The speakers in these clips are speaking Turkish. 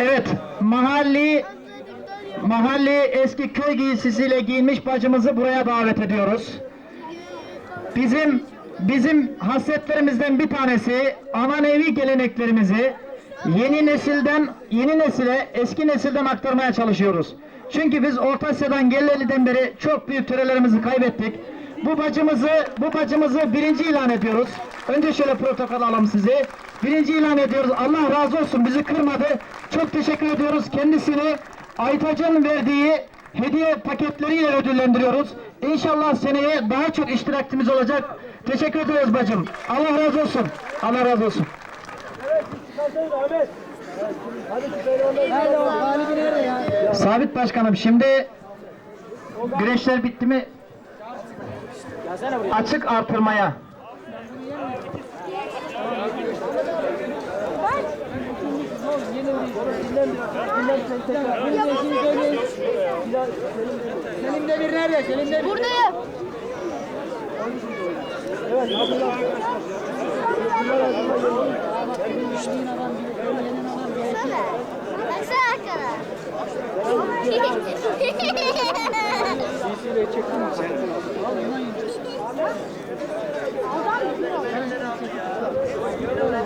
Evet, mahalli mahalli eski köy giysisiyle giyinmiş bacımızı buraya davet ediyoruz. Bizim bizim hasletlerimizden bir tanesi ananevi geleneklerimizi yeni nesilden yeni nesile eski nesilden aktarmaya çalışıyoruz. Çünkü biz Orta Asya'dan geleliden beri çok büyük törelerimizi kaybettik. Bu bacımızı bu bacımızı birinci ilan ediyoruz. Önce şöyle protokol alalım sizi. Birinci ilan ediyoruz. Allah razı olsun bizi kırmadı. Çok teşekkür ediyoruz kendisini. Aytac'ın verdiği hediye paketleriyle ödüllendiriyoruz. İnşallah seneye daha çok iştirakçımız olacak. Teşekkür ediyoruz bacım. Allah razı olsun. Allah razı olsun. Evet, Sabit Başkanım şimdi güreşler bitti mi? Açık artırmaya. Selim Demir nerede? Selim Demir. Buradayım. Evet, CC'yle çektin mi sen? Gelen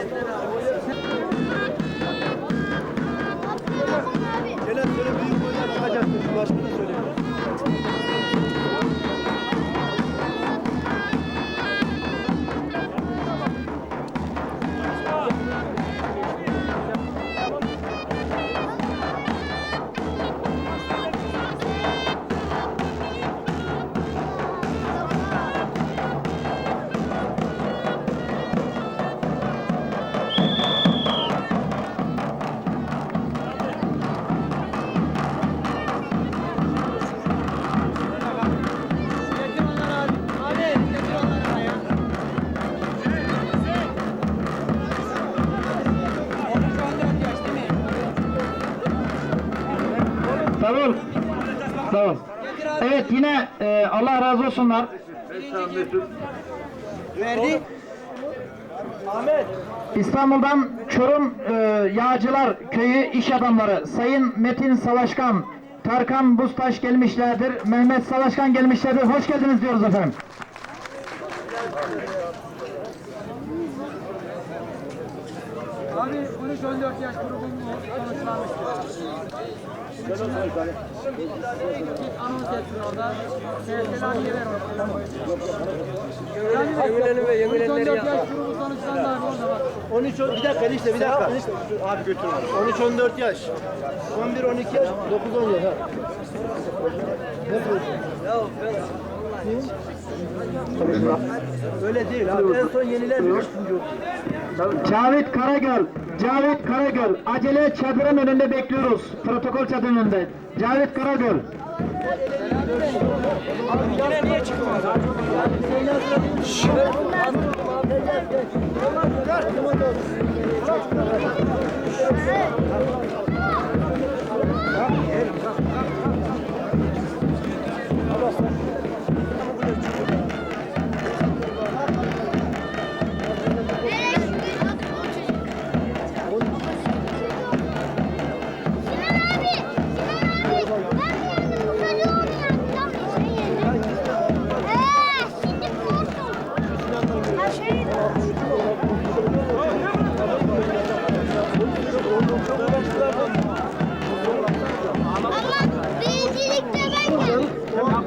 razı olsunlar. Verdi. Ahmet. İstanbul'dan Çorum e, Yağcılar Köyü iş adamları Sayın Metin Savaşkan, Tarkan Buztaş gelmişlerdir. Mehmet Savaşkan gelmişlerdir. Hoş geldiniz diyoruz efendim. Abi 13-14 yaş grubunun. Git anons etsin orada. Seyirciler yener orada. Yemilerini ve yemilenleri 13-14 yaş grubu sonuçlandı abi orada bak. 13 on- bir dakika enişte bir dakika. Abi götür. 13 14 yaş. 11 12 yaş, 9 10 yaş. ha. Öyle değil abi. En son yenilen bir üçüncü oldu. Cavit Karagöl, Cavit Karagöl. Acele çadırın önünde bekliyoruz. Protokol çadırın önünde. Cavit Karagöl. Sinan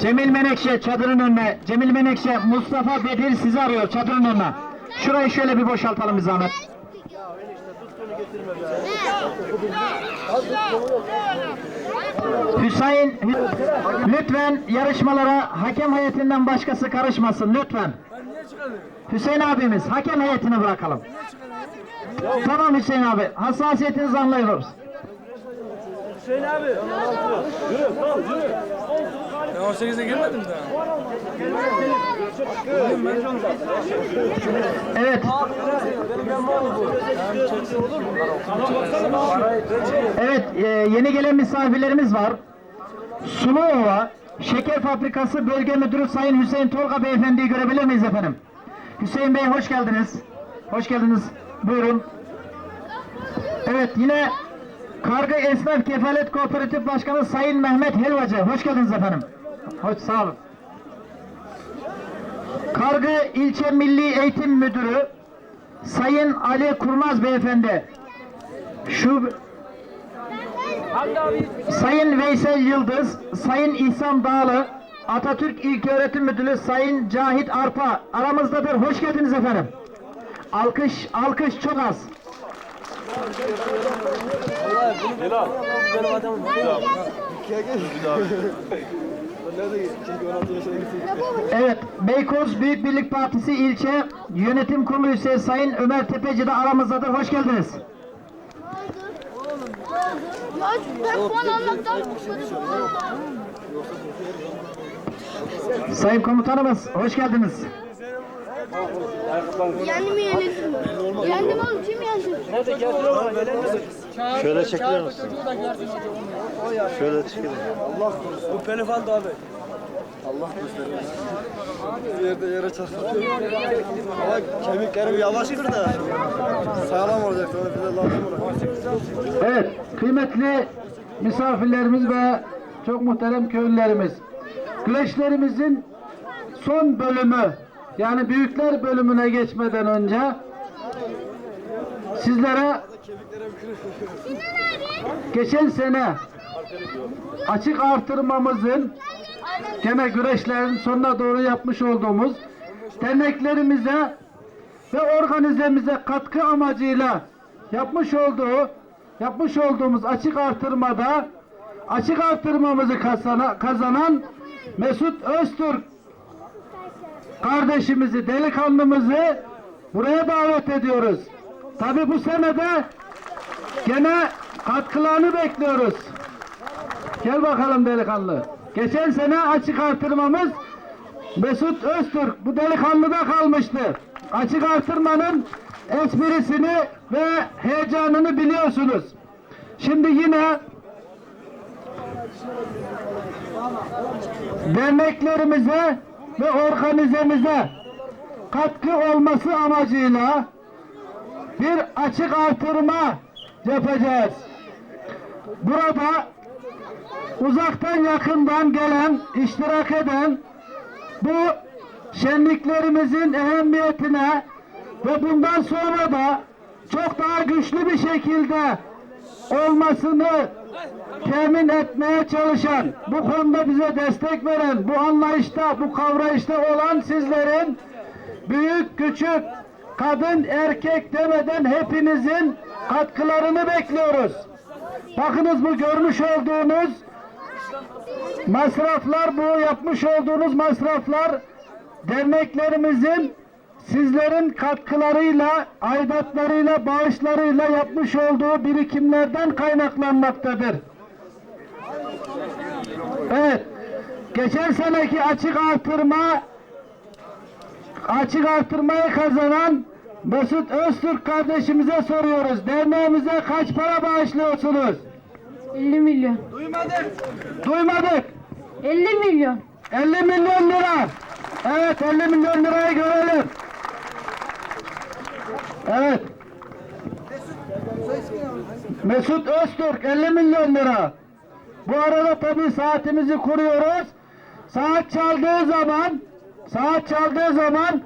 Cemil Menekşe çadırın önüne. Cemil Menekşe, Mustafa Bedir sizi arıyor çadırın önüne. Şurayı şöyle bir boşaltalım bir zahmet. Hüseyin, Hü- lütfen yarışmalara hakem heyetinden başkası karışmasın lütfen. Hüseyin abimiz hakem heyetini bırakalım. Tamam Hüseyin abi hassasiyetinizi anlıyoruz. Hüseyin abi. Yürü, yürü. Ben 18'e girmedim daha. Evet. Evet, e, yeni gelen misafirlerimiz var. Suluova Şeker Fabrikası Bölge Müdürü Sayın Hüseyin Tolga Beyefendi'yi görebilir miyiz efendim? Hüseyin Bey hoş geldiniz. Hoş geldiniz. Buyurun. Evet yine Kargı Esnaf Kefalet Kooperatif Başkanı Sayın Mehmet Helvacı. Hoş geldiniz efendim. Hoş sağ olun. Kargı İlçe Milli Eğitim Müdürü Sayın Ali Kurnaz Beyefendi. Şu Sayın Veysel Yıldız, Sayın İhsan Dağlı, Atatürk İlköğretim Müdürü Sayın Cahit Arpa aramızdadır. Hoş geldiniz efendim. Alkış, alkış çok az. Evet, Beykoz Büyük Birlik Partisi ilçe yönetim kurulu üyesi Sayın Ömer Tepeci de aramızdadır. Hoş geldiniz. Ya ben puan almaktan Sayın komutanımız, hoş geldiniz. Yendi mi yenildi mi? Yendim oğlum kim yendi? Şöyle çekilir misin? Şöyle çekilir. Bu Pelifan da abi. Bir yerde yere çarptı. Ama kemiklerim yavaş kır da sağlam olacak sana bize lazım olacak. Evet, kıymetli misafirlerimiz ve çok muhterem köylülerimiz. Güreşlerimizin son bölümü, yani büyükler bölümüne geçmeden önce sizlere geçen sene açık artırmamızın gene güreşlerin sonuna doğru yapmış olduğumuz derneklerimize ve organizemize katkı amacıyla yapmış olduğu yapmış olduğumuz açık artırmada açık artırmamızı kazana- kazanan Mesut Öztürk kardeşimizi, delikanlımızı buraya davet ediyoruz. Tabi bu sene de gene katkılarını bekliyoruz. Gel bakalım delikanlı. Geçen sene açık artırmamız Mesut Öztürk bu delikanlıda kalmıştı. Açık artırmanın esprisini ve heyecanını biliyorsunuz. Şimdi yine derneklerimize ve organizemize katkı olması amacıyla bir açık artırma yapacağız. Burada uzaktan yakından gelen, iştirak eden bu şenliklerimizin ehemmiyetine ve bundan sonra da çok daha güçlü bir şekilde olmasını temin etmeye çalışan, bu konuda bize destek veren, bu anlayışta, bu kavrayışta olan sizlerin büyük, küçük, kadın, erkek demeden hepinizin katkılarını bekliyoruz. Bakınız bu görmüş olduğunuz masraflar, bu yapmış olduğunuz masraflar derneklerimizin sizlerin katkılarıyla, aidatlarıyla, bağışlarıyla yapmış olduğu birikimlerden kaynaklanmaktadır. Evet, geçen seneki açık artırma açık artırmayı kazanan Mesut Öztürk kardeşimize soruyoruz. Derneğimize kaç para bağışlıyorsunuz? 50 milyon. Duymadık. 50 milyon. 50 milyon lira. Evet 50 milyon lirayı görelim. Evet. Mesut Öztürk 50 milyon lira. Bu arada tabii saatimizi kuruyoruz. Saat çaldığı zaman saat çaldığı zaman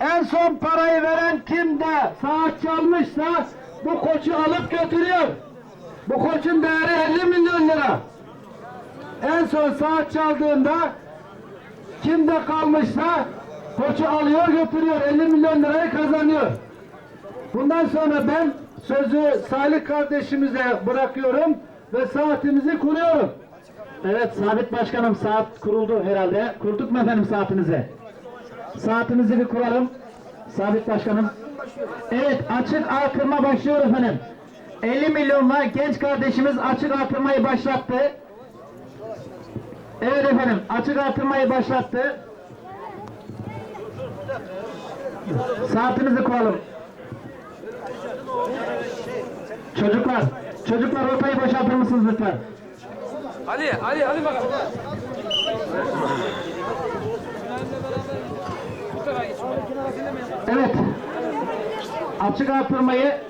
en son parayı veren kim de saat çalmışsa bu koçu alıp götürüyor. Bu koçun değeri 50 milyon lira. En son saat çaldığında kimde kalmışsa koçu alıyor götürüyor 50 milyon lirayı kazanıyor. Bundan sonra ben sözü Salih kardeşimize bırakıyorum ve saatimizi kuruyorum. Evet Sabit Başkanım saat kuruldu herhalde. Kurduk mu efendim saatinizi? Saatimizi bir kuralım. Sabit Başkanım. Evet açık artırma başlıyor efendim. 50 milyonla genç kardeşimiz açık artırmayı başlattı. Evet efendim açık artırmayı başlattı. Saatinizi kuralım. Çocuklar, çocuklar rotayı boşaltır mısınız lütfen? Ali, Ali, Ali bakalım. Evet. Açık artırmayı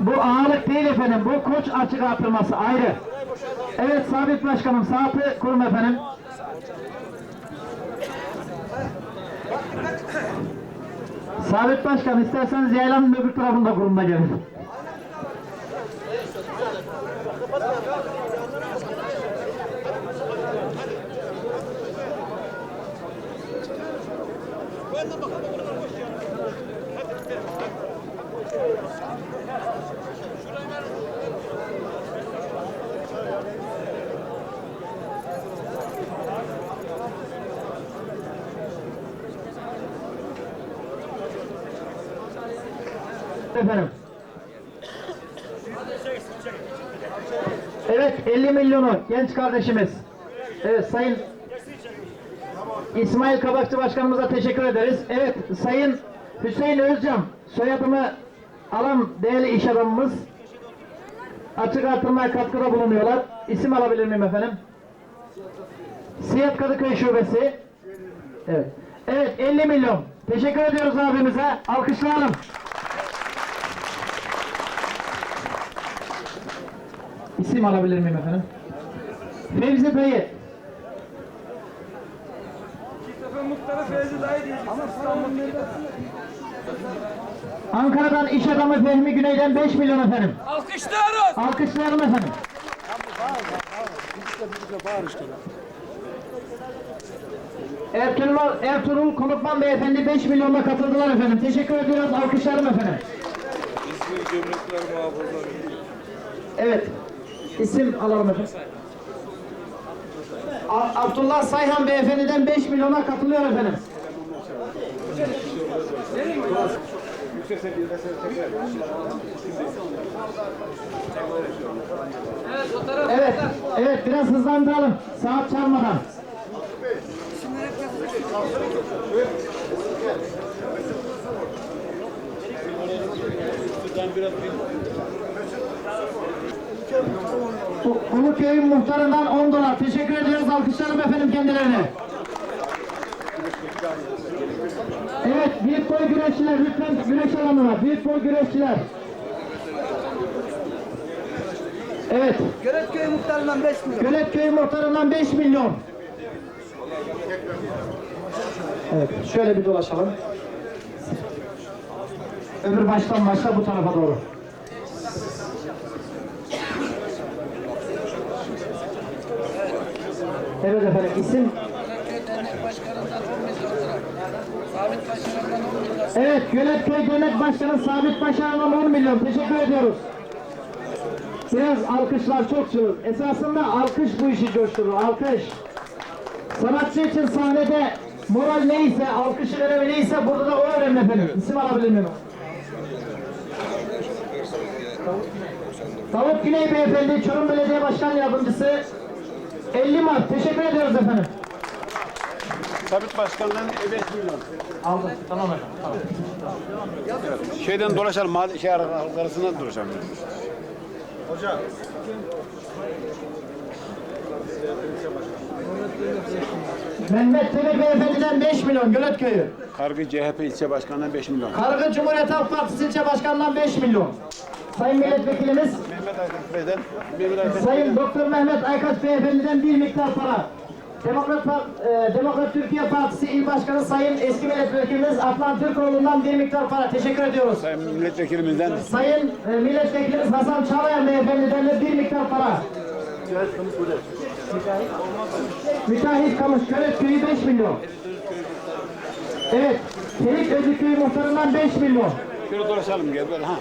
Bu ağırlık değil efendim. Bu koç açık artırması ayrı. Evet Sabit Başkanım saati kurum efendim. Sabit Başkan isterseniz yaylanın öbür tarafında kurumda gelin. Efendim. Evet 50 milyonu genç kardeşimiz. Evet Sayın İsmail Kabakçı Başkanımıza teşekkür ederiz. Evet Sayın Hüseyin Özcan soyadımı alan değerli iş adamımız açık artırmaya katkıda bulunuyorlar. İsim alabilir miyim efendim? Siyat Kadıköy Şubesi. Evet. Evet 50 milyon. Teşekkür ediyoruz abimize. Alkışlayalım. İsim alabilir miyim efendim? Fevzi. Ama Ankara'dan iş adamı Fehmi Güney'den 5 milyon efendim. Alkışlıyoruz. Alkışlayalım efendim. Ertuğrul, Ertuğrul Konukman Beyefendi 5 milyonla katıldılar efendim. Teşekkür ediyoruz. Alkışlayalım efendim. Evet. İsim alalım Abdullah Sayhan Beyefendi'den 5 milyona katılıyor efendim. Evet, evet biraz hızlandıralım. Saat çalmadan. Bu- Uluköy'ün muhtarından 10 dolar. Teşekkür ediyoruz. Alkışlayalım efendim kendilerine. Evet, büyük boy güreşçiler lütfen güreş alanına. Büyük boy güreşçiler. Evet, Göletköy muhtarından 5 milyon. Göletköy muhtarından 5 milyon. Evet, şöyle bir dolaşalım. Öbür baştan başla bu tarafa doğru. Evet efendim, isim? Evet, Göletköy Dernek Başkanı Sabit Başaran'dan 10 milyon. Teşekkür ediyoruz. Biraz alkışlar çok çığır. Esasında alkış bu işi coşturur. Alkış. Sanatçı için sahnede moral neyse, alkışın önemi neyse burada da o önemli efendim. İsim alabilir miyim? Tavuk Güney Beyefendi, Çorum Belediye Başkan Yardımcısı 50 Mart. Teşekkür ediyoruz efendim. Sabit Başkan'dan 5 milyon. Aldım. Tamam efendim. Tamam. Şeyden dolaşalım, mahalle şey arasından dolaşalım. Mehmet Demir Beyefendi'den 5 milyon Göletköy'ü. Kargı CHP ilçe başkanından 5 milyon. Kargı Cumhuriyet Halk Partisi ilçe başkanından 5 milyon. Sayın Milletvekilimiz Mehmet Aydın Bey'den 1 Aydın. Sayın Doktor Mehmet Aykaç Beyefendi'den bir miktar para. Demokrat, e, Demokrat Türkiye Partisi İl Başkanı Sayın eski milletvekilimiz Atlan Türkoğlu'ndan bir miktar para. Teşekkür ediyoruz. Sayın milletvekilimizden Sayın e, milletvekilimiz Hasan Çağlayan Beyefendi'den de bir miktar para. Müteahhit Kamış Kölet Köyü 5 milyon. Evet. Çelik Özü Köyü muhtarından 5 milyon. şöyle dolaşalım gel böyle ha.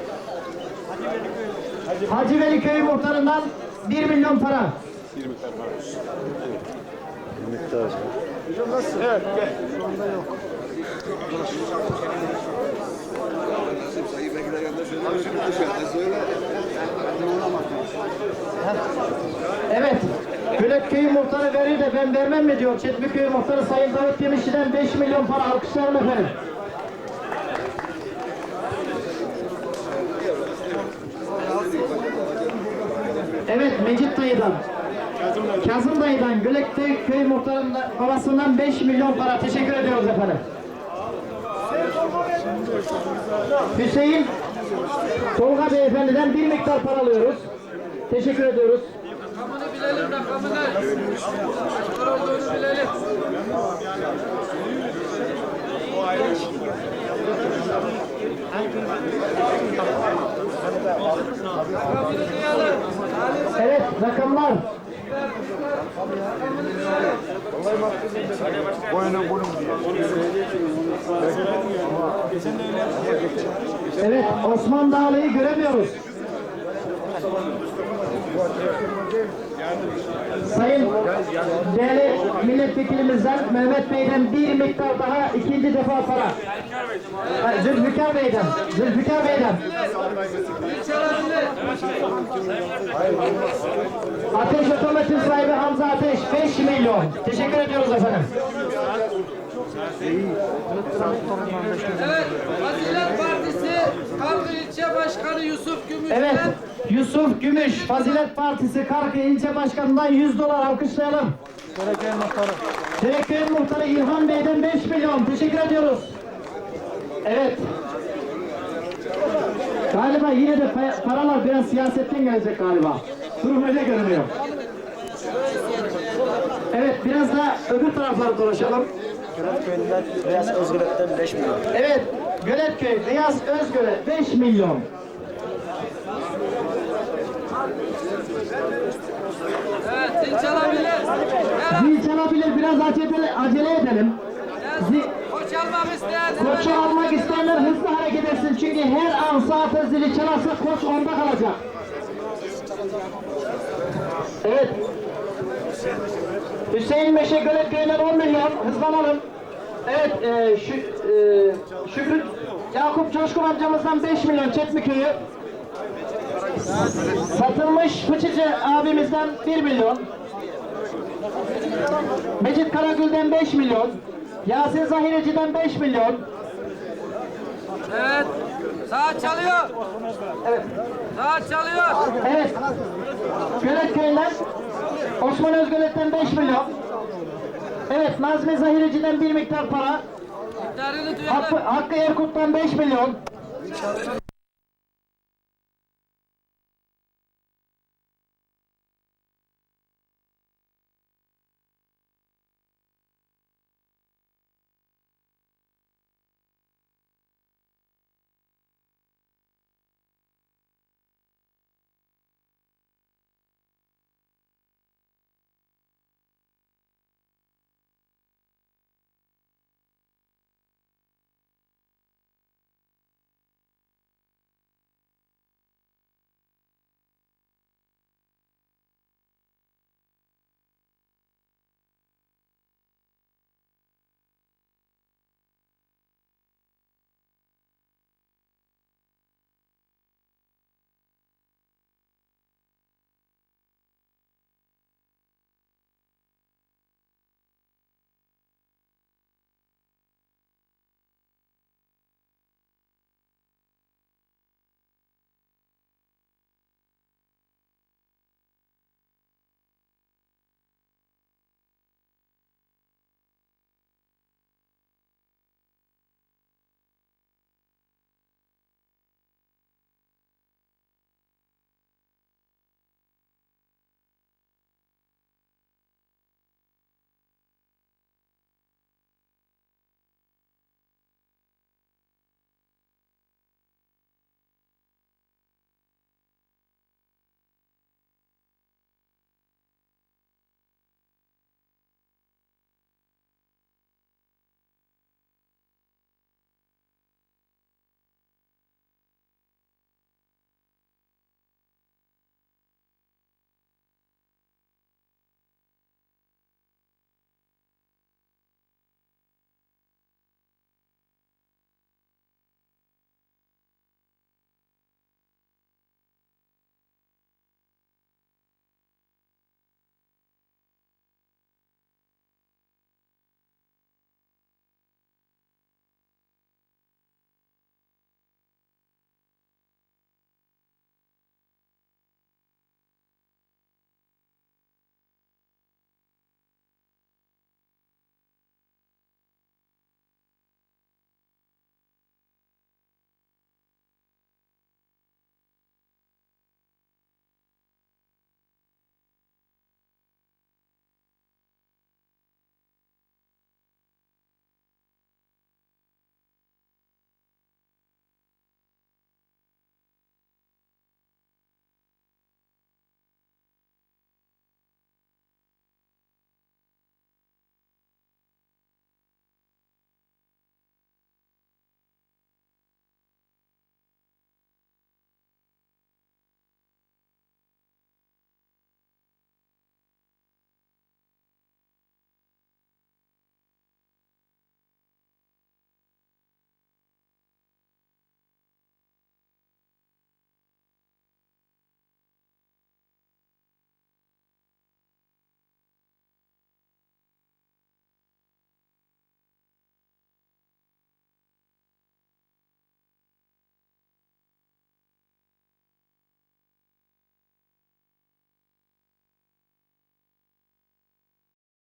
Hacı Veli Köyü muhtarından 1 milyon para. Evet. Gülek Köyü muhtarı verir de ben vermem mi diyor. Çetmi Köyü muhtarı Sayın Davut Yemişçi'den 5 milyon para alkışlarım efendim. Evet Mecit dayıdan. Kazım dayıdan Gülek Köy, muhtarının babasından 5 milyon para teşekkür ediyoruz efendim. Hüseyin Tolga beyefendiden bir miktar para alıyoruz. Teşekkür ediyoruz. Rakamını bilelim rakamını. Para olduğunu bilelim. Evet rakamlar. Evet Osman Dağlı'yı göremiyoruz. Sayın değerli milletvekilimizden Mehmet Bey'den bir miktar daha ikinci defa para. Ha, Zülfikar Bey'den. Zülfikar Bey'den. Ateş Otomotiv sahibi Hamza Ateş 5 milyon. Teşekkür ediyoruz efendim. Evet. Fazilet Partisi Kalkı İlçe Başkanı Yusuf Gümüş'ten Evet Yusuf Gümüş Fazilet Partisi Karkı İlçe Başkanı'ndan 100 dolar alkışlayalım. Terekköy Muhtarı İlhan Bey'den 5 milyon. Teşekkür ediyoruz. Evet. Galiba yine de pa- paralar biraz siyasetten gelecek galiba. Durum öyle görünüyor. Evet biraz da öbür taraflara dolaşalım. Köyünden Beyaz Özgürlük'ten 5 milyon. Evet Göletköy Beyaz Özgölet 5 milyon. Evet, zil çalabilir. Zil çalabilir biraz acele, acele edelim. Zil, koç almak isteyen Koçu almak isteyenler hızlı hareket etsin çünkü her an saat zili çalarsa koç onda kalacak. Evet. Hüseyin Meşe Gölet Köyü'nden 10 milyon. Hızlanalım. Evet, e, şu, e, Şükrü Yakup Coşkun amcamızdan 5 milyon Çetmi Köyü. Satılmış Fıçıcı abimizden 1 milyon. Mecit Karagül'den 5 milyon. Yasin Zahireci'den 5 milyon. Evet. Saat çalıyor. Evet. Saat çalıyor. Evet. Gölet Köyü'nden Osman Özgölet'ten 5 milyon. Evet Nazmi Zahireci'den bir miktar para. Hakkı. Hakkı Erkut'tan 5 milyon.